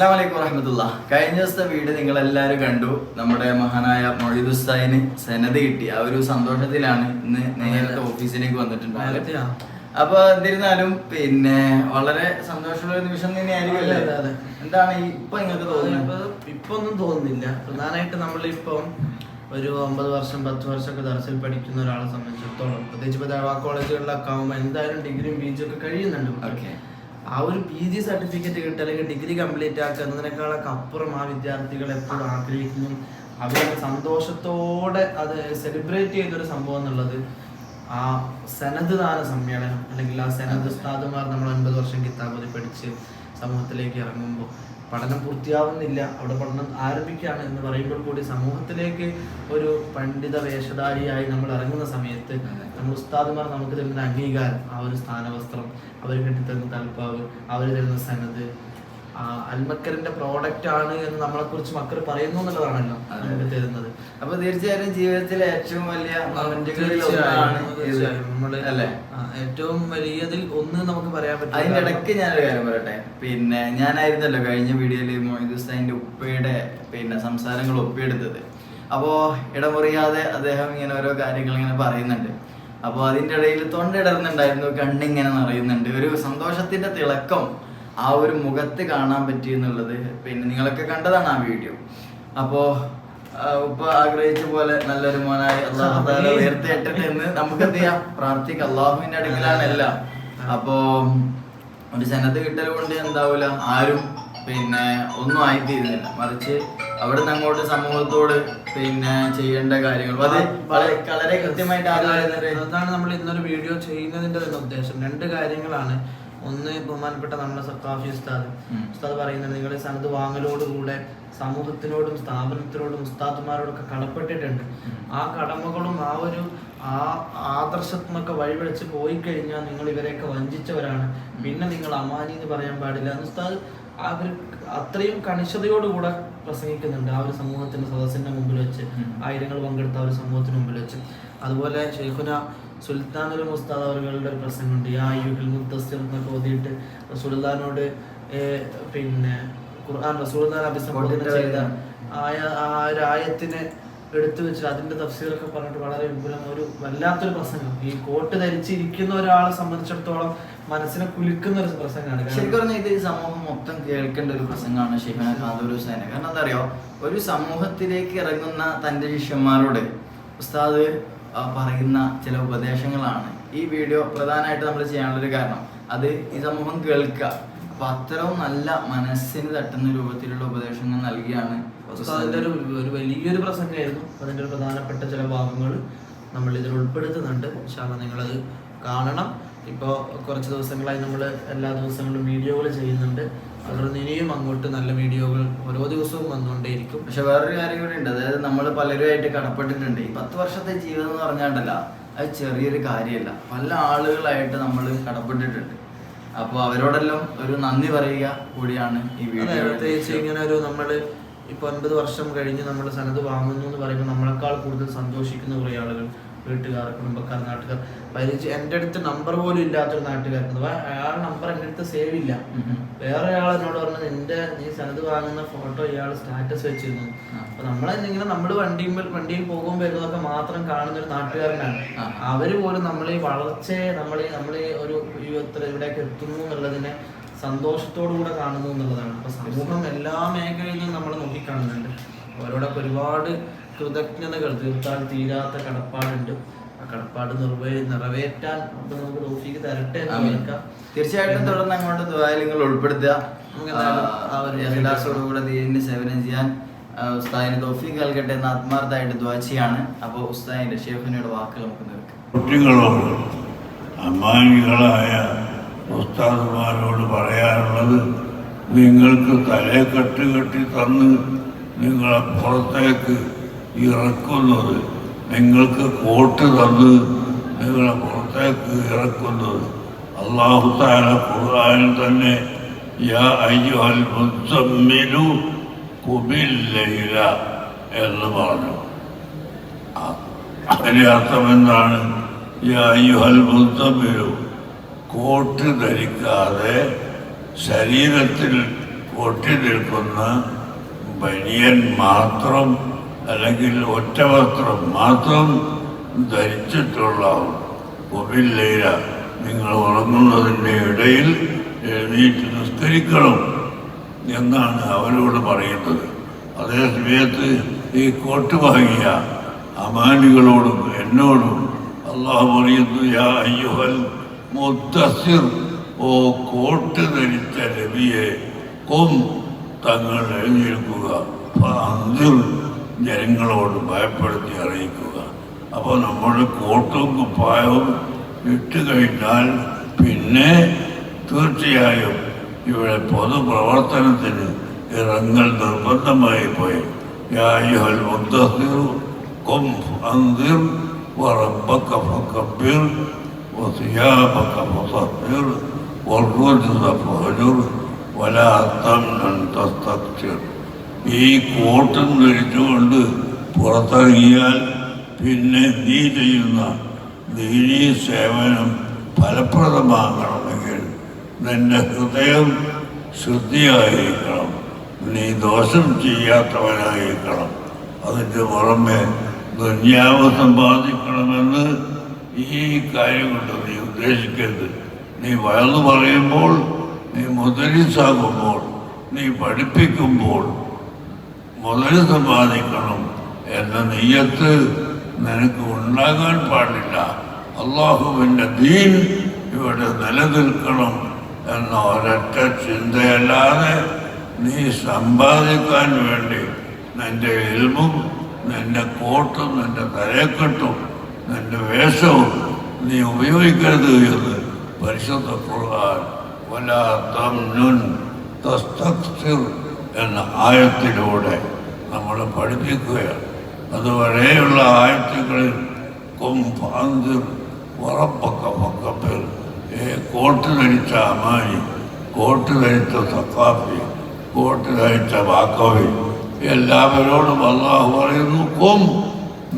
അസ്സാം വലൈക്കും വറഹമത്തുള്ള. കഴിഞ്ഞ ദിവസത്തെ വീട് നിങ്ങൾ എല്ലാവരും കണ്ടു. നമ്മുടെ മഹാനായ മൊഴിദുസ്താദിന് സനത് കിട്ടി. ആ ഒരു സന്തോഷത്തിലാണ് ഇന്ന് നേരത്തെ ഓഫീസിലേക്ക് വന്നിട്ടുണ്ട്? അപ്പൊ എന്നിരുന്നാലും പിന്നെ വളരെ സന്തോഷമുള്ള ഒരു നിമിഷം തന്നെയായിരിക്കും. എന്താണ് ഇപ്പൊ നിങ്ങൾക്ക് തോന്നുന്നത്? ഇപ്പൊ- ഒന്നും തോന്നുന്നില്ല. പ്രധാനമായിട്ട് നമ്മൾ നമ്മളിപ്പം ഒരു ഒമ്പത് വർഷം പത്ത് വർഷമൊക്കെ ദർശനം പഠിക്കുന്ന ഒരാളെ സംബന്ധിച്ചിടത്തോളം പ്രത്യേകിച്ച് ഇപ്പൊ ദേവാ കോളേജുകളിലൊക്കെ ആകുമ്പോൾ എന്തായാലും ഡിഗ്രിയും പി ജി ഒക്കെ കഴിയുന്നുണ്ട് ഓക്കെ. ആ ഒരു പി ജി സർട്ടിഫിക്കറ്റ് കിട്ടുക അല്ലെങ്കിൽ ഡിഗ്രി കംപ്ലീറ്റ് ആക്കുക എന്നതിനേക്കാളൊക്കെ അപ്പുറം ആ വിദ്യാർത്ഥികൾ എപ്പോഴും ആഗ്രഹിക്കുന്നു. അവരുടെ സന്തോഷത്തോടെ അത് സെലിബ്രേറ്റ് ഒരു സംഭവം എന്നുള്ളത് ആ സനദ്ദാന സമ്മേളനം അല്ലെങ്കിൽ ആ സനദ് ഉസ്താദുമാർ നമ്മൾ ഒൻപത് വർഷം കിത്താബ് പഠിച്ച് സമൂഹത്തിലേക്ക് ഇറങ്ങുമ്പോൾ പഠനം പൂർത്തിയാവുന്നില്ല. അവിടെ പഠനം ആരംഭിക്കുകയാണ് എന്ന് പറയുമ്പോൾ കൂടി സമൂഹത്തിലേക്ക് ഒരു പണ്ഡിത വേഷധാരിയായി നമ്മൾ ഇറങ്ങുന്ന സമയത്ത് നമ്മൾ ഉസ്താദുമാർ നമുക്ക് തരുന്ന അംഗീകാരം ആ ഒരു സ്ഥാനവസ്ത്രം അവർ കെട്ടിത്തരുന്ന തൽപ്പാവ് അവർ തരുന്ന സനത് അൽമക്കറിന്റെ പ്രോഡക്റ്റ് ആണ് എന്ന് നമ്മളെ കുറിച്ച് മക്കൾ പറയുന്നു എന്നുള്ളതാണല്ലോ. നമുക്ക് തരുന്നത്. അപ്പൊ തീർച്ചയായും ജീവിതത്തിലെ ഏറ്റവും വലിയ മൊമെന്റുകളിൽ ഒന്നാണ് അല്ലേ? ഏറ്റവും വലിയതിൽ ഒന്ന് നമുക്ക് പറയാൻ പറ്റും അതിന്റെ ഇടയ്ക്ക് ഞാനൊരു കാര്യം പറയട്ടെ? പിന്നെ ഞാനായിരുന്നല്ലോ കഴിഞ്ഞ വീഡിയോയിൽ മൊയ്തുസ്താന്റെ ഉപ്പയുടെ പിന്നെ സംസാരങ്ങൾ ഒപ്പിയെടുത്തത്. അപ്പോൾ ഇടമുറിയാതെ അദ്ദേഹം ഇങ്ങനെ ഓരോ കാര്യങ്ങൾ ഇങ്ങനെ പറയുന്നുണ്ട്. അപ്പോൾ അതിന്റെ ഇടയിൽ തൊണ്ടിടറുന്നുണ്ടായിരുന്നു കണ്ണിങ്ങനെ നിറയുന്നുണ്ട്. ഒരു സന്തോഷത്തിന്റെ തിളക്കം ആ ഒരു മുഖത്ത് കാണാൻ പറ്റി എന്നുള്ളത് പിന്നെ നിങ്ങളൊക്കെ കണ്ടതാണ് ആ വീഡിയോ. അപ്പോൾ ഉപ്പ ആഗ്രഹിച്ച പോലെ നല്ലൊരു മോനായി അള്ളാഹു ഉയർത്തേട്ടെ എന്ന് നമുക്ക് എന്ത് ചെയ്യാം? പ്രാർത്ഥിക്കാം. അള്ളാഹുവിന്റെ അടുക്കലാണ് എല്ലാം. അപ്പോ ഒരു സന്നദ്ധ കിട്ടൽ കൊണ്ട് എന്താവൂല? ആരും പിന്നെ ഒന്നും ആയിത്തീരുന്നില്ല. മറിച്ച് അവിടെ നിന്ന് അങ്ങോട്ട് സമൂഹത്തോട് പിന്നെ ചെയ്യേണ്ട കാര്യങ്ങൾ. അത് വളരെ വളരെ കൃത്യമായിട്ട് അതാണ് നമ്മൾ ഇന്നൊരു വീഡിയോ ചെയ്യുന്നതിന്റെ ഉദ്ദേശം. രണ്ട് കാര്യങ്ങളാണ്. ഒന്ന് ബഹുമാനപ്പെട്ട നമ്മുടെ സക്കാഫി ഉസ്താദ്. ഉസ്താദ് പറയുന്നത് നിങ്ങൾ സ്ഥലത്ത് വാങ്ങലോടുകൂടെ സമൂഹത്തിനോടും സ്ഥാപനത്തിനോടും ഉസ്താദുമാരോടൊക്കെ കടപ്പെട്ടിട്ടുണ്ട്. ആ കടമകളും ആ ഒരു ആ ആദർശത്തിനൊക്കെ വഴിവെച്ച് പോയി കഴിഞ്ഞാൽ നിങ്ങൾ ഇവരെയൊക്കെ വഞ്ചിച്ചവരാണ്. പിന്നെ നിങ്ങൾ അമാനി എന്ന് പറയാൻ പാടില്ല. ഉസ്താദ് ആ ഒരു അത്രയും കണിശതയോടുകൂടെ പ്രസംഗിക്കുന്നുണ്ട് ആ ഒരു സമൂഹത്തിന്റെ സദസ്സിന്റെ മുമ്പിൽ വെച്ച്. ആയിരങ്ങൾ പങ്കെടുത്ത ആ ഒരു സമൂഹത്തിന് മുമ്പിൽ വെച്ച്. അതുപോലെ ഷെയ്ഖുന സുൽത്താനുൽ മുസ്താദ് അവരുടെ ഒരു പ്രസംഗമുണ്ട്. ആ യുഹിൽ മുദ്ദസ്സിർ എന്നൊക്കെ ഓതിയിട്ട് റസൂലുള്ളാഹിനോട് പിന്നെ ഖുർആൻ റസൂലുള്ളാഹി അഭിസംബോധന ചെയ്ത ആയ ആ ഒരു ആയത്തിനെ എടുത്തു വെച്ച് അതിന്റെ തഫ്സീറൊക്കെ പറഞ്ഞിട്ട് വളരെ വിപുലം ഒരു വല്ലാത്തൊരു പ്രസംഗം. ഈ കോട്ട് ധരിച്ചിരിക്കുന്ന ഒരാളെ സംബന്ധിച്ചിടത്തോളം മനസ്സിനെ കുലുക്കുന്ന ഒരു പ്രസംഗമാണ്. ശരിക്കും പറഞ്ഞാൽ ഇത് ഈ സമൂഹം മൊത്തം കേൾക്കേണ്ട ഒരു പ്രസംഗമാണ് ഷിഫന ഖാദൂർ ഹുസൈന. കാരണം എന്താ അറിയോ? ഒരു സമൂഹത്തിലേക്ക് ഇറങ്ങുന്ന തന്റെ ശിഷ്യന്മാരോട് ഉസ്താദ് പറയുന്ന ചില ഉപദേശങ്ങളാണ്. ഈ വീഡിയോ പ്രധാനമായിട്ട് നമ്മൾ ചെയ്യാനുള്ളൊരു കാരണം അത് ഈ സമൂഹം കേൾക്കുക അപ്പൊ അത്തരം നല്ല മനസ്സിന് തട്ടുന്ന രൂപത്തിലുള്ള ഉപദേശങ്ങൾ നൽകിയാണ് ഒരു ഒരു വലിയൊരു പ്രസംഗമായിരുന്നു. അതിന്റെ ഒരു പ്രധാനപ്പെട്ട ചില ഭാഗങ്ങൾ നമ്മൾ ഇതിൽ ഉൾപ്പെടുത്തുന്നുണ്ട് ഇൻഷാല്ലാ നിങ്ങളത് കാണണം. ഇപ്പോൾ കുറച്ച് ദിവസങ്ങളായി നമ്മൾ എല്ലാ ദിവസങ്ങളും വീഡിയോകൾ ചെയ്യുന്നുണ്ട്. തുടർന്ന് ഇനിയും അങ്ങോട്ട് നല്ല വീഡിയോകൾ ഓരോ ദിവസവും വന്നുകൊണ്ടേയിരിക്കും. പക്ഷെ വേറൊരു കാര്യം കൂടി ഉണ്ട്. അതായത് നമ്മൾ പലരുമായിട്ട് കടപ്പെട്ടിട്ടുണ്ട്. ഈ പത്ത് വർഷത്തെ ജീവിതം എന്ന് പറഞ്ഞാണ്ടല്ല അത് ചെറിയൊരു കാര്യമല്ല. പല ആളുകളായിട്ട് നമ്മൾ കടപ്പെട്ടിട്ടുണ്ട്. അപ്പോൾ അവരോടെല്ലാം ഒരു നന്ദി പറയുക കൂടിയാണ് ഈ വീഡിയോ പ്രത്യേകിച്ച് ഇങ്ങനെ ഒരു നമ്മൾ ഇപ്പൊ ഒൻപത് വർഷം കഴിഞ്ഞ് നമ്മൾ സനത് വാങ്ങുന്നു എന്ന് പറയുമ്പോൾ നമ്മളെക്കാൾ കൂടുതൽ സന്തോഷിക്കുന്ന കുറേ ആളുകൾ. വീട്ടുകാർ കുടുംബക്കാർ നാട്ടുകാർ. പരിചയ എന്റെ അടുത്ത് നമ്പർ പോലും ഇല്ലാത്തൊരു നാട്ടുകാർക്ക് അഥവാ അയാൾ നമ്പർ എന്റെ അടുത്ത് സേവ് ഇല്ല. വേറെ ഒരാൾ എന്നോട് പറഞ്ഞത് നിന്റെ നീ സനത് വാങ്ങുന്ന ഫോട്ടോ ഇയാൾ സ്റ്റാറ്റസ് വെച്ചിരുന്നു. അപ്പൊ നമ്മളെന്തെങ്കിലും നമ്മൾ വണ്ടിയിൽ വണ്ടിയിൽ പോകുമ്പോൾ വരുന്നതൊക്കെ മാത്രം കാണുന്ന ഒരു നാട്ടുകാരനാണ് അവർ പോലും നമ്മളെ ഈ വളർച്ചയെ നമ്മളെ നമ്മളെ ഒരു യുവത്തിൽ ഇവിടേക്ക് എത്തുന്നു എന്നുള്ളതിനെ സന്തോഷത്തോടു കൂടെ കാണുന്നു എന്നുള്ളതാണ്. അപ്പൊ സമൂഹം എല്ലാ മേഖലയിലും നമ്മൾ നോക്കിക്കാണുന്നുണ്ട്. അവരോടൊക്കെ ഒരുപാട് കൃതജ്ഞതകൾ തീർത്താൽ തീരാത്ത കടപ്പാടുണ്ട്. ആ കടപ്പാട് നിറവേ നിറവേറ്റാൻ നമുക്ക് തോഫിക്ക് തരട്ടെ തീർച്ചയായിട്ടും തുടർന്ന് അങ്ങോട്ട് ദ്വാരങ്ങൾ നിങ്ങൾ ഉൾപ്പെടുത്തുക കൂടെ ദീനിന്റെ സേവനം ചെയ്യാൻ ഉസ്താദിന് തോഫീക്ക് നൽകട്ടെ എന്ന് ആത്മാർത്ഥമായിട്ട് ദ്വാ ചെയ്യാണ്. അപ്പോൾ ഉസ്താദിന്റെ ഷേഖിനയുടെ വാക്കുകൾ നമുക്ക് നിൽക്കാം കുട്ടികളോട് അമ്മാനികളായ ഉസ്താദുമാരോട് പറയാനുള്ളത് നിങ്ങൾക്ക് തലയെ കെട്ട് കെട്ടി തന്ന് നിങ്ങളെ പുറത്തേക്ക് ഇറക്കുന്നത്. നിങ്ങൾക്ക് കോട്ട് തന്ന് നിങ്ങളെ പുറത്തേക്ക് ഇറക്കുന്നത്. അള്ളാഹു താല ഖുർആനിൽ തന്നെ യാ അയ്യുഹൽ മുസമ്മിലു കുബില്ലയില എന്ന് പറഞ്ഞു. അതിന്റെ അർത്ഥം എന്താണ്? യാ അയ്യുഹൽ മുത്തമിലു കോട്ട് ധരിക്കാതെ ശരീരത്തിൽ കൊട്ടി നിൽക്കുന്ന ബനിയൻ മാത്രം അല്ലെങ്കിൽ ഒറ്റ വസ്ത്രം മാത്രം ധരിച്ചിട്ടുള്ള ഒബില്ലയില നിങ്ങൾ ഉറങ്ങുന്നതിന്റെ ഇടയിൽ എഴുന്നേറ്റ് നിസ്കരിക്കണം എന്നാണ് അവരോട് പറയുന്നത്. അതേ സമയത്ത് ഈ കോട്ട് വാങ്ങിയ അമാനികളോടും എന്നോടും അള്ളാഹു പറയുന്നു യാ അയ്യുഹൽ മുത്തസിർ ഓ കോട്ട് ധരിച്ച രവിയെ കൊം തങ്ങൾ എഴുന്നേൽക്കുക. അന്തിൽ ജനങ്ങളോട് ഭയപ്പെടുത്തി അറിയിക്കുക അപ്പോൾ നമ്മുടെ കോട്ടും കുപ്പായവും ഇട്ട് കഴിഞ്ഞാൽ പിന്നെ തീർച്ചയായും ഇവിടെ പൊതുപ്രവർത്തനത്തിന് ഇറങ്ങൽ നിർബന്ധമായി പോയി യായുഹൽ മുദ്ദസിറു قم فأنذر وربك فكبر وثيابك فطهر والرجز فهجر ولا تمنن تستكثر ഈ കോട്ടൺ ധരിച്ചുകൊണ്ട് പുറത്തിറങ്ങിയാൽ പിന്നെ നീ ചെയ്യുന്ന ദീനീ സേവനം ഫലപ്രദമാകണമെങ്കിൽ നിന്റെ ഹൃദയം ശുദ്ധിയായിരിക്കണം. നീ ദോഷം ചെയ്യാത്തവനായിരിക്കണം. അതിന്റെ പുറമെ ദുന്യാവ് സമ്പാദിക്കണമെന്ന് ഈ കാര്യം കൊണ്ട് നീ ഉദ്ദേശിക്കരുത്. നീ വയന്നു പറയുമ്പോൾ നീ മുതലിസാകുമ്പോൾ നീ പഠിപ്പിക്കുമ്പോൾ മുതൽ സമ്പാദിക്കണം എന്ന നെയ്യത്ത് നിനക്ക് ഉണ്ടാകാൻ പാടില്ല. അള്ളാഹുവിന്റെ ദീൻ ഇവിടെ നിലനിൽക്കണം എന്ന ഒരൊറ്റ ചിന്തയല്ലാതെ നീ സമ്പാദിക്കാൻ വേണ്ടി നിന്റെ എൽമും നിന്റെ കോട്ടും നിന്റെ തലക്കെട്ടും നിന്റെ വേഷവും നീ ഉപയോഗിക്കരുത് എന്ന് പരിശുദ്ധ വലാ തംനുൻ എന്ന ആയത്തിലൂടെ നമ്മളെ പഠിപ്പിക്കുകയാണ്. അതുവരെയുള്ള ആഴ്ചകളിൽ കുംഫാന്തിർ ഉറപ്പൊക്കെ പക്കപ്പിൽ. കോട്ട് ധരിച്ച അമാനി കോട്ട് ധരിച്ച സക്കാഫി കോട്ട് ധരിച്ച വാക്കവി എല്ലാവരോടും അള്ളാഹു പറയുന്നു കൊം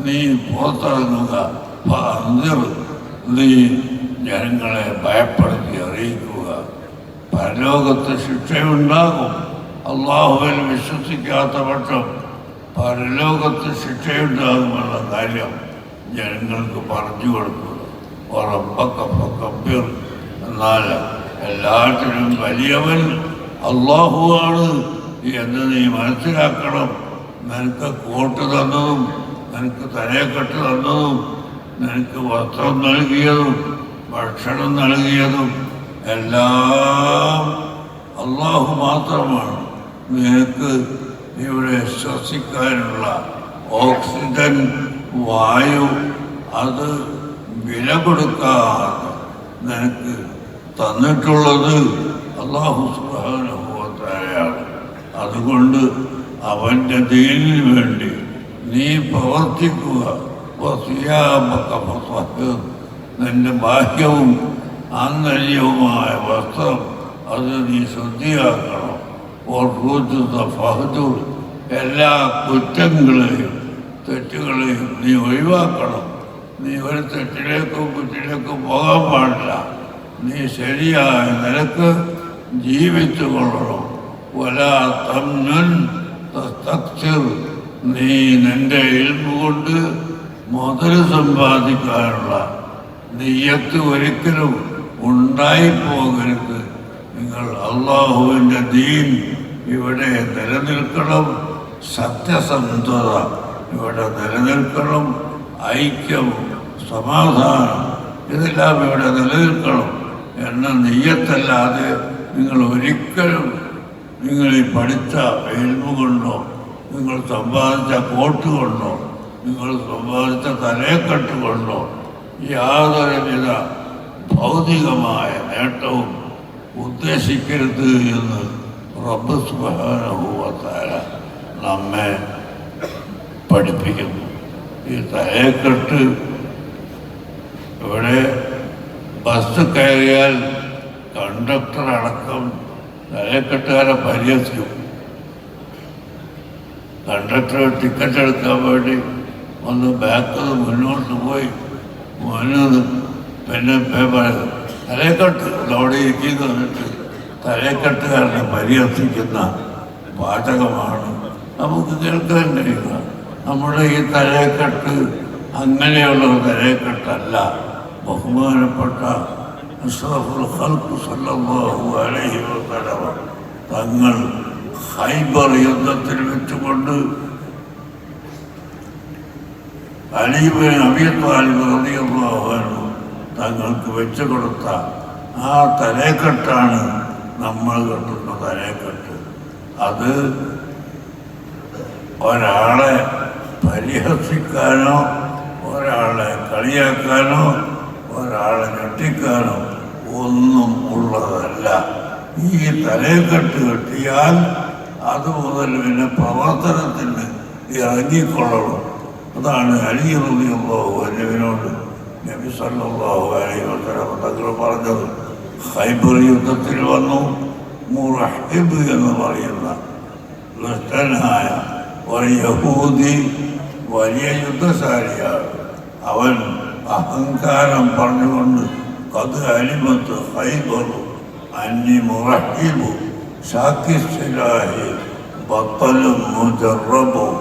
നീ പുറത്തിറങ്ങുക. ഫാന്തിർ നീ ജനങ്ങളെ ഭയപ്പെടുത്തി അറിയിക്കുക. പരലോകത്ത് ശിക്ഷയുണ്ടാകും. അള്ളാഹുവിൽ വിശ്വസിക്കാത്ത പക്ഷം പരലോകത്ത് ശിക്ഷയുണ്ടാകുമെന്ന കാര്യം ജനങ്ങൾക്ക് പറഞ്ഞു കൊടുക്കുക. ഉറപ്പക്ക കബ്യർ എന്നാൽ എല്ലാറ്റിനും വലിയവൻ അള്ളാഹുവാണ് എന്ന് നീ മനസ്സിലാക്കണം. നിനക്ക് കോട്ട് തന്നതും നിനക്ക് തലയെക്കെട്ട് തന്നതും നിനക്ക് വസ്ത്രം നൽകിയതും ഭക്ഷണം നൽകിയതും എല്ലാം അള്ളാഹു മാത്രമാണ്. നിനക്ക് ഇവിടെ ശ്വസിക്കാനുള്ള ഓക്സിജൻ വായു അത് വില കൊടുക്കാതെ നിനക്ക് തന്നിട്ടുള്ളത് അള്ളാഹു സുബാനുഭവത്തായാണ് അതുകൊണ്ട് അവന്റെ ദീനിന് വേണ്ടി നീ പ്രവർത്തിക്കുക. നിന്റെ ബാഹ്യവും ആന്തരികവുമായ വസ്ത്രം അത് നീ ശുദ്ധിയാക്കണം. ഫഹദൂർ എല്ലാ കുറ്റങ്ങളെയും തെറ്റുകളെയും നീ ഒഴിവാക്കണം. നീ ഒരു തെറ്റിലേക്കും കുറ്റിലേക്കും പോകാൻ പാടില്ല. നീ ശരിയായ നിലയ്ക്ക് ജീവിച്ചു കൊള്ളണം. വലാ തസ്തക്സിർ. നീ നിന്റെ ഇൽമ കൊണ്ട് മുതൽ സമ്പാദിക്കാനുള്ള നെയ്യത്ത് ഒരിക്കലും ഉണ്ടായിപ്പോകരുത്. നിങ്ങൾ അള്ളാഹുവിന്റെ ദീൻ ഇവിടെ നിലനിൽക്കണം സത്യസന്ധത ഇവിടെ നിലനിൽക്കണം ഐക്യം സമാധാനം ഇതെല്ലാം ഇവിടെ നിലനിൽക്കണം എന്ന നെയ്യത്തല്ലാതെ നിങ്ങൾ ഒരിക്കലും നിങ്ങൾ ഈ പഠിച്ച എൽമു കൊണ്ടോ നിങ്ങൾ സമ്പാദിച്ച കോട്ട് കൊണ്ടോ നിങ്ങൾ സമ്പാദിച്ച തലയെക്കെട്ട് കൊണ്ടോ യാതൊരുവിധ ഭൗതികമായ നേട്ടവും ഉദ്ദേശിക്കരുത് എന്ന് റബ്ബ് സുബാനുഭവത്താര നമ്മെ പഠിപ്പിക്കുന്നു. ഈ തലയെക്കെട്ട് ഇവിടെ ബസ് കയറിയാൽ കണ്ടക്ടർ അടക്കം തലയെക്കെട്ടുകാരെ പരിഹസിക്കും. കണ്ടക്ടർ ടിക്കറ്റ് എടുക്കാൻ വേണ്ടി ഒന്ന് ബാക്കിൽ മുന്നോട്ട് പോയി. മുന്നിൽ പിന്നെ പേപ്പർ തലക്കെട്ട് അവിടെ ഇരിക്കുന്നു എന്നിട്ട് തലക്കെട്ടുകാരനെ പരിഹസിക്കുന്ന പാചകമാണ് നമുക്ക് കേൾക്കാൻ കഴിയുക. നമ്മുടെ ഈ തലക്കെട്ട് അങ്ങനെയുള്ള ഒരു ബഹുമാനപ്പെട്ട തങ്ങൾ ഹൈബർ യുദ്ധത്തിൽ വെച്ചുകൊണ്ട് അലീബിൻ അബിയത്താലിബ് അലിബ് അൻഹു തങ്ങൾക്ക് വെച്ചു കൊടുത്ത ആ തലേക്കെട്ടാണ് നമ്മൾ കെട്ടുന്ന തലേക്കെട്ട്. അത് ഒരാളെ പരിഹസിക്കാനോ ഒരാളെ കളിയാക്കാനോ ഒരാളെ ഞെട്ടിക്കാനോ ഒന്നും ഉള്ളതല്ല. ഈ തലേക്കെട്ട് കെട്ടിയാൽ അത് മുതൽ പിന്നെ പ്രവർത്തനത്തിന് ഇറങ്ങിക്കൊള്ളണം. അതാണ് അലി റളിയല്ലാഹു അൻഹുവിനോട് നബി സല്ലല്ലാഹു അലൈഹി വസല്ലം തങ്ങൾ പറഞ്ഞത് ഹൈബർ യുദ്ധത്തിൽ വന്നു മുറഹിബ് എന്ന് പറയുന്ന ദുഷ്ടനായ ഒരു യഹൂദി വലിയ യുദ്ധശാലിയാണ്. അവൻ അഹങ്കാരം പറഞ്ഞുകൊണ്ട് കത് അലിമത്ത് ഹൈബറു അന്നി മുറഹിബു ഷാക്കിസ്ലാഹി ബത്തലും മുജറബും.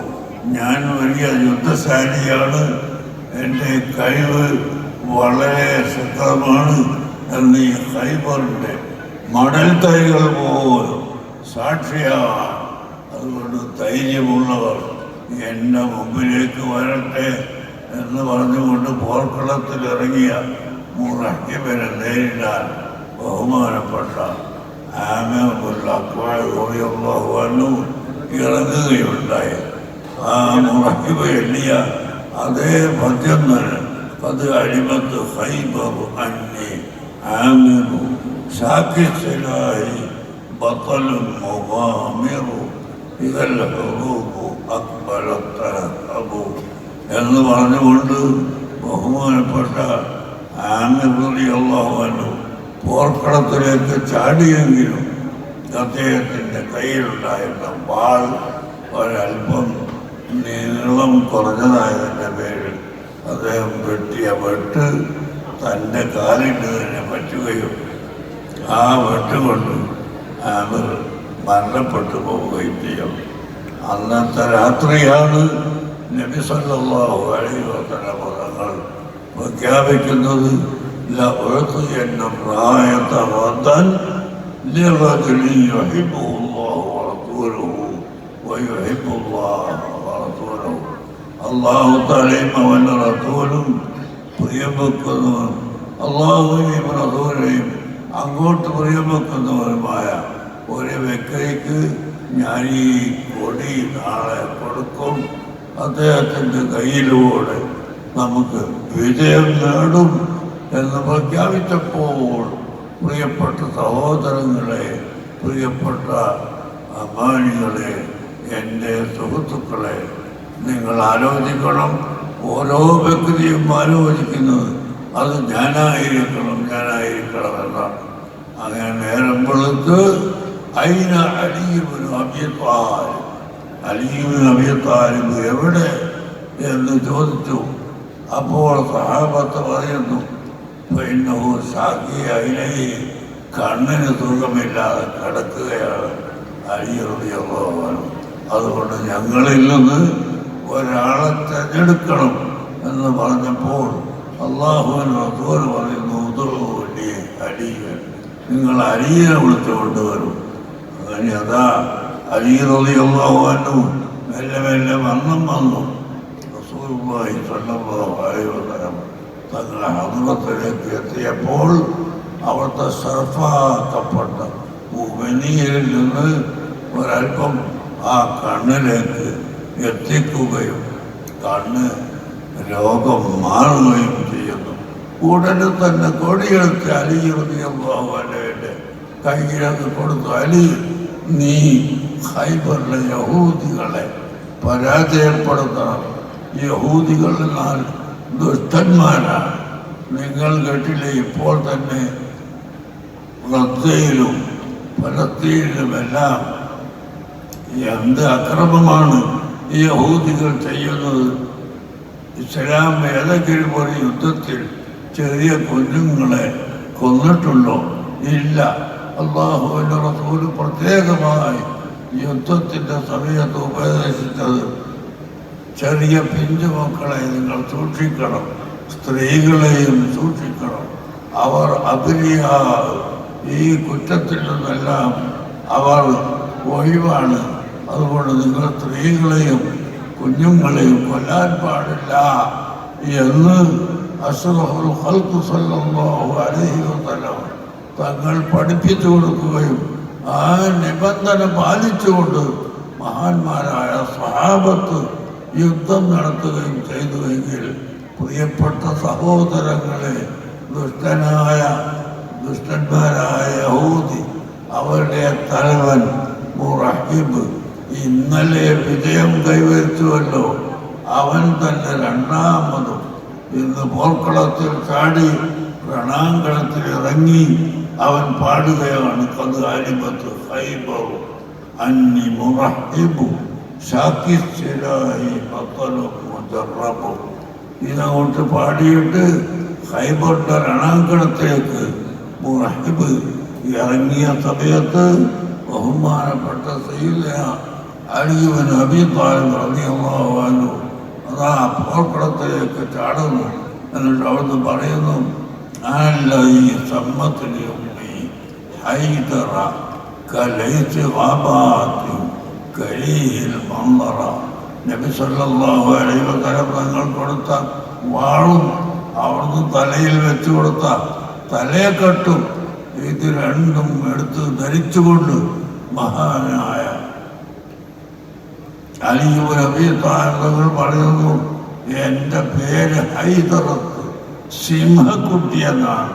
ഞാൻ വലിയ യുദ്ധശാലിയാണ്. എന്റെ കഴിവ് വളരെ ശക്തമാണ് എന്ന് ഈ ഹൈബറിന്റെ മണൽ തൈകൾ പോലും സാക്ഷിയാവാൻ അതുകൊണ്ട് ധൈര്യമുള്ളവർ എന്റെ മുമ്പിലേക്ക് വരട്ടെ എന്ന് പറഞ്ഞുകൊണ്ട് പോർക്കളത്തിൽ ഇറങ്ങിയ മുറഹിബിനെ നേരിടാൻ ബഹുമാനപ്പെട്ട ആമു ഇറങ്ങുകയുണ്ടായി. ആ മുറക്കിവ എണ്ണിയ അതേ പദ്യം തന്നെ അത് അടിമത്ത് ഹൈബർ അന്നി ആമിറു ഷാക്കിസിലായി ബത്തലും മുഖാമിറു ഇതല്ല ഹുറൂബു അക്ബലത്തലഹബു എന്ന് പറഞ്ഞുകൊണ്ട് ബഹുമാനപ്പെട്ട അള്ളാഹുവല്ലു പോർക്കളത്തിലേക്ക് ചാടിയെങ്കിലും അദ്ദേഹത്തിന്റെ കയ്യിലുണ്ടായിരുന്ന വാൾ ഒരല്പം നീളം കുറഞ്ഞതായതിൻ്റെ പേരിൽ അദ്ദേഹം വെട്ടിയ വെട്ട് തൻ്റെ കാലിട്ട് തന്നെ പറ്റുകയും ആ വെട്ടുകൊണ്ട് ആമിർ മരണപ്പെട്ടു പോവുകയും ചെയ്യും അന്നത്തെ രാത്രിയാണ് നബി സല്ലല്ലാഹു അലൈഹി വസല്ലം തങ്ങൾ പ്രഖ്യാപിക്കുന്നത് لأعطين الراية غدا لرجل يحبه الله ورسوله ويحب الله ورسوله അള്ളാഹു തലയും അവന്റെ റസൂലും പ്രിയമെക്കുന്നവർ അള്ളാഹുവിനെയും റസൂലിനെയും അങ്ങോട്ട് പ്രിയമെക്കുന്നവരുമായ ഒരു വ്യക്തിക്ക് ഞാൻ ഈ കൊടി നാളെ കൊടുക്കും. അദ്ദേഹത്തിന്റെ കയ്യിലൂടെ നമുക്ക് വിജയം നേടും എന്ന് പ്രഖ്യാപിച്ചപ്പോൾ പ്രിയപ്പെട്ട സഹോദരങ്ങളെ പ്രിയപ്പെട്ട അമാനികളെ എന്റെ സുഹൃത്തുക്കളെ നിങ്ങൾ ആലോചിക്കണം. ഓരോ വ്യക്തിയും ആലോചിക്കുന്നത് അത് ഞാനായിരിക്കണം ഞാനായിരിക്കണം എന്നാണ് അങ്ങനെ നേരം വെളുത്ത് അയിന അലിയുവിന് അഭിയത്താൽ അലിയുവിന് അഭിയത്താലിബ് എവിടെ എന്ന് ചോദിച്ചു. അപ്പോൾ സഹാബത്ത് പറയുന്നു പിന്നെ സാക്കി അയിനയെ കണ്ണിന് സുഖമില്ലാതെ കിടക്കുകയാണ് അരിയുള്ളവൻ അതുകൊണ്ട് ഞങ്ങളിൽ നിന്ന് ഒരാളെ തിരഞ്ഞെടുക്കണം എന്ന് പറഞ്ഞപ്പോൾ അള്ളാഹുവിന് റസൂൽ പറയുന്നു ഉദുറുവിന്റെ അടിയൻ നിങ്ങൾ അരിയനെ വിളിച്ചു കൊണ്ടുവരും. അങ്ങനെ അതാ അരിയുള്ളവനും മെല്ലെ മെല്ലെ വന്നും വന്നു. റസൂലുള്ളാഹി സ്വല്ലല്ലാഹു തങ്ങളെ ഹദ്റത്തിലേക്ക് എത്തിയപ്പോൾ അവിടുത്തെ സർഫാക്കപ്പെട്ട ഭൂമിനിയിൽ നിന്ന് ഒരല്പം ആ കണ്ണിലേക്ക് എത്തിക്കുകയും കണ്ണ് രോഗം മാറുകയും ചെയ്യുന്നു. ഉടനെ തന്നെ കൊടിയെടുത്ത് അലിയുറതിയുടെ കൈകിഴക്ക് കൊടുത്തു. അലി നീ ഹൈബറിലെ യഹൂദികളെ പരാജയപ്പെടുത്തണം. യഹൂദികൾ എന്നാൽ ദുഷ്ടന്മാരാണ്. നിങ്ങൾ കേട്ടില്ലേ ഇപ്പോൾ തന്നെ റദ്ദയിലും ഫലസ്തീനിലുമെല്ലാം എന്ത് അക്രമമാണ്. യഹൂദികൾ ചെയ്യുന്നത് ഇസ്ലാം ഏതെങ്കിലും ഒരു യുദ്ധത്തിൽ ചെറിയ കുഞ്ഞുങ്ങളെ കൊന്നിട്ടുണ്ടോ? ഇല്ല. അള്ളാഹുവിന്റെ റസൂൽ പ്രത്യേകമായി യുദ്ധത്തിന്റെ സമയത്ത് ഉപദേശിച്ചത് ചെറിയ പിഞ്ചു മക്കളെ നിങ്ങൾ സൂക്ഷിക്കണം സ്ത്രീകളെയും സൂക്ഷിക്കണം. അവർ അഭിനയ ഈ കുറ്റത്തിൽ നിന്നെല്ലാം അവർ ഒഴിവാണ്. അതുകൊണ്ട് നിങ്ങൾ സ്ത്രീകളെയും കുഞ്ഞുങ്ങളെയും കൊല്ലാൻ പാടില്ല എന്ന് സല്ലല്ലാഹു അലൈഹി വസല്ലം തങ്ങൾ പഠിപ്പിച്ചു കൊടുക്കുകയും ആ നിബന്ധന പാലിച്ചുകൊണ്ട് മഹാന്മാരായ സഹാബത്ത് യുദ്ധം നടത്തുകയും ചെയ്തുവെങ്കിൽ പ്രിയപ്പെട്ട സഹോദരങ്ങളെ ദുഷ്ടനായ ദുഷ്ടന്മാരായ യഹൂദി അവരുടെ തലവൻ മുറഹിബ് ഇന്നലെ വിജയം കൈവരിച്ചുവല്ലോ. അവൻ തന്നെ രണ്ടാമതും. ഇന്ന് പോർക്കളത്തിൽ ചാടി രണാങ്കണത്തിൽ ഇറങ്ങി അവൻ പാടുകയാണ്. കത് അരിമത്ത് ഹൈബറും അന്നി മുറഹിബു. ഷാക്കിസ്റ്റിലായി ബത്തലും മുജറബും. ഇതങ്ങോട്ട് പാടിയിട്ട് ഹൈബറിന്റെ രണാങ്കണത്തിലേക്ക് മുറഹിബ് ഇറങ്ങിയ സമയത്ത് ബഹുമാനപ്പെട്ട സയ്യിദ അലിയുവൻ അബി താലിബ് അതാ പോർക്കുളത്തിലേക്ക് ചാടുന്നു എന്നിട്ട് അവിടുന്ന് പറയുന്നു ങ്ങൾ കൊടുത്ത വാളും അവിടുന്ന് തലയിൽ വെച്ചു കൊടുത്ത തലയെക്കെട്ടും ഇത് രണ്ടും എടുത്ത് ധരിച്ചുകൊണ്ട് മഹാനായ നബി താരങ്ങൾ പറയുന്നു എന്റെ പേര് ഹൈദറത്ത് സിംഹക്കുട്ടി എന്നാണ്.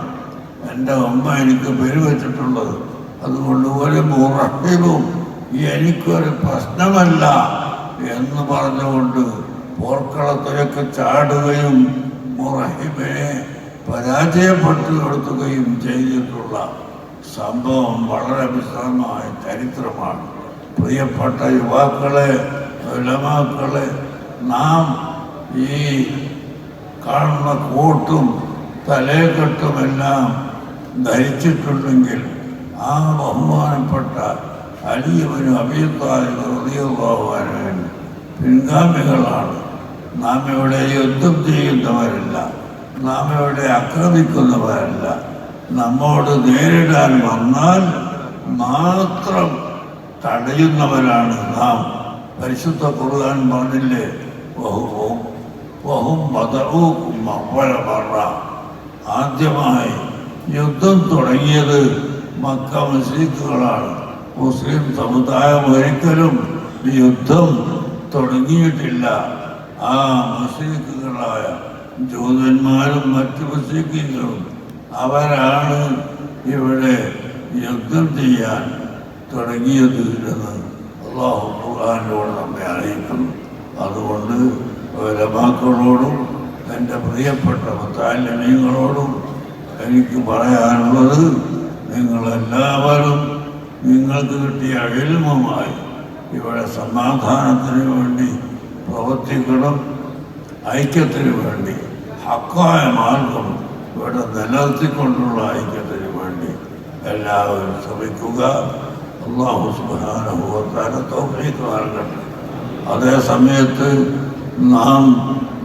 എന്റെ അമ്മ എനിക്ക് പേര് വെച്ചിട്ടുള്ളത്. അതുകൊണ്ട് ഒരു മുറഹിബും എനിക്കൊരു പ്രശ്നമല്ല എന്ന് പറഞ്ഞുകൊണ്ട് പോർക്കളത്തിലേക്ക് ചാടുകയും മുറഹിബിനെ പരാജയപ്പെട്ടു കൊടുക്കുകയും ചെയ്തിട്ടുള്ള സംഭവം വളരെ വിശദമായ ചരിത്രമാണ്. പ്രിയപ്പെട്ട യുവാക്കളെ ഉലമാക്കളെ നാം ഈ കാണുന്ന കോട്ടും തലേക്കെട്ടുമെല്ലാം ധരിച്ചിട്ടുണ്ടെങ്കിൽ ആ ബഹുമാനപ്പെട്ട അലിയവനും അഭിയുദ്ധാനുഭവൻ പിൻഗാമികളാണ്. നാം ഇവിടെ യുദ്ധം ചെയ്യുന്നവരല്ല. നാം ഇവിടെ ആക്രമിക്കുന്നവരല്ല. നമ്മോട് നേരിടാൻ വന്നാൽ മാത്രം തടയുന്നവരാണ് നാം. പരിശുദ്ധ ഖുർആൻ പറഞ്ഞില്ലേ? വഹുവും വഹും മതവും അവല പറ ആദ്യമായി യുദ്ധം തുടങ്ങിയത് മക്ക മുസ്ലിക്കുകളാണ് മുസ്ലിം സമുദായം ഒരിക്കലും യുദ്ധം തുടങ്ങിയിട്ടില്ല. ആ മുസ്ലിക്കുകളായ ജൂതന്മാരും മറ്റു മുസ്ലിക്കുകളും അവരാണ് ഇവിടെ യുദ്ധം ചെയ്യാൻ തുടങ്ങിയത് എന്ന് അള്ളാഹു ഖുർആാനിലൂടെ നമ്മെ അറിയിക്കുന്നു അതുകൊണ്ട് രമാക്കളോടും എന്റെ പ്രിയപ്പെട്ട മുത്താലിനീങ്ങളോടും എനിക്ക് പറയാനുള്ളത് നിങ്ങളെല്ലാവരും നിങ്ങൾക്ക് കിട്ടിയ എൽമമായി ഇവിടെ സമാധാനത്തിന് വേണ്ടി പ്രവർത്തിക്കണം ഐക്യത്തിന് വേണ്ടി ഹക്കായ മാർഗം ഇവിടെ നിലനിർത്തിക്കൊണ്ടുള്ള ഐക്യത്തിന് വേണ്ടി എല്ലാവരും ശ്രമിക്കുക. അള്ളാഹു സുബാനുഭവത്താല തൗഫീക്ക് നൽകട്ടെ. അതേ സമയത്ത് നാം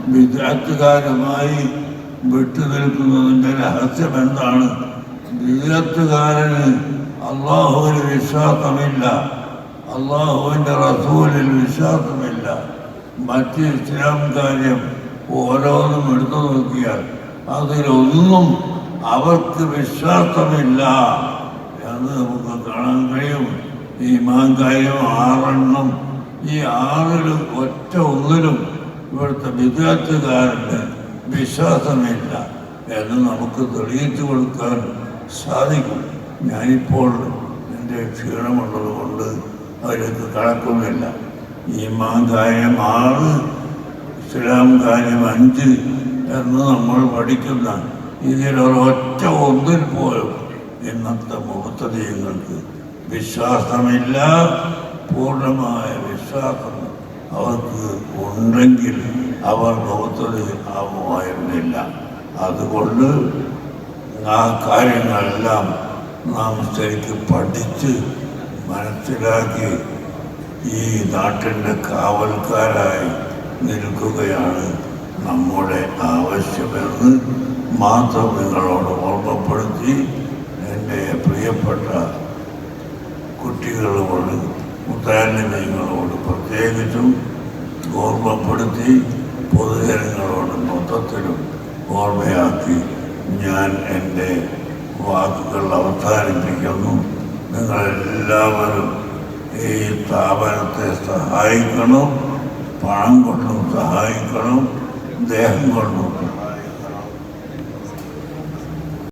വിദ്യാർത്ഥികാരമായി വിട്ടുനിൽക്കുന്നതിന്റെ രഹസ്യം എന്താണ്? വിദ്യാർത്ഥികാരന് അള്ളാഹുവിൽ വിശ്വാസമില്ല. അള്ളാഹുവിന്റെ റസൂലിൽ വിശ്വാസമില്ല. മറ്റ് ഇസ്ലാം കാര്യം ഓരോന്നും എടുത്തു നോക്കിയാൽ അതിലൊന്നും അവർക്ക് വിശ്വാസമില്ല എന്ന് നമുക്ക് കാണാൻ കഴിയും ഈ മാങ്കായും ആറെണ്ണം. ഈ ആറിലും ഒറ്റ ഒന്നിലും ഇവിടുത്തെ വിദ്യാർത്ഥികാരന് വിശ്വാസമില്ല എന്ന് നമുക്ക് തെളിയിച്ചു കൊടുക്കാൻ സാധിക്കും. ഞാനിപ്പോൾ എന്റെ ക്ഷീണമുള്ളത് കൊണ്ട് അതിലേക്ക് കടക്കുന്നില്ല. ഈ മാങ്കായം ആറ് ഇസ്ലാം കാര്യം അഞ്ച് എന്ന് നമ്മൾ പഠിക്കുന്ന ഇതിലൊരൊറ്റ ഒന്നിൽ പോലും ഇന്നത്തെ മുഹത്തതീയങ്ങൾക്ക് വിശ്വാസമില്ല പൂർണമായ വിശ്വാസം അവർക്ക് ഉണ്ടെങ്കിൽ അവർ ലോകത്തിൽ ആവുമായിരുന്നില്ല അതുകൊണ്ട് ആ കാര്യങ്ങളെല്ലാം നാം ശരിക്കും പഠിച്ച് മനസ്സിലാക്കി ഈ നാട്ടിന്റെ കാവൽക്കാരായി നിൽക്കുകയാണ് നമ്മുടെ ആവശ്യമെന്ന് മാത്രം നിങ്ങളോട് ഓർമ്മപ്പെടുത്തി എന്റെ പ്രിയപ്പെട്ട കുട്ടികളോട് മുത്താലിമീങ്ങളോട് പ്രത്യേകിച്ചും ഓർമ്മപ്പെടുത്തി പൊതുജനങ്ങളോട് മൊത്തത്തിലും ഓർമ്മയാക്കി ഞാൻ എന്റെ വാക്കുകൾ അവസാനിപ്പിക്കുന്നു. നിങ്ങളെല്ലാവരും ഈ സ്ഥാപനത്തെ സഹായിക്കണം പണം കൊണ്ടും സഹായിക്കണം ദേഹം കൊണ്ടും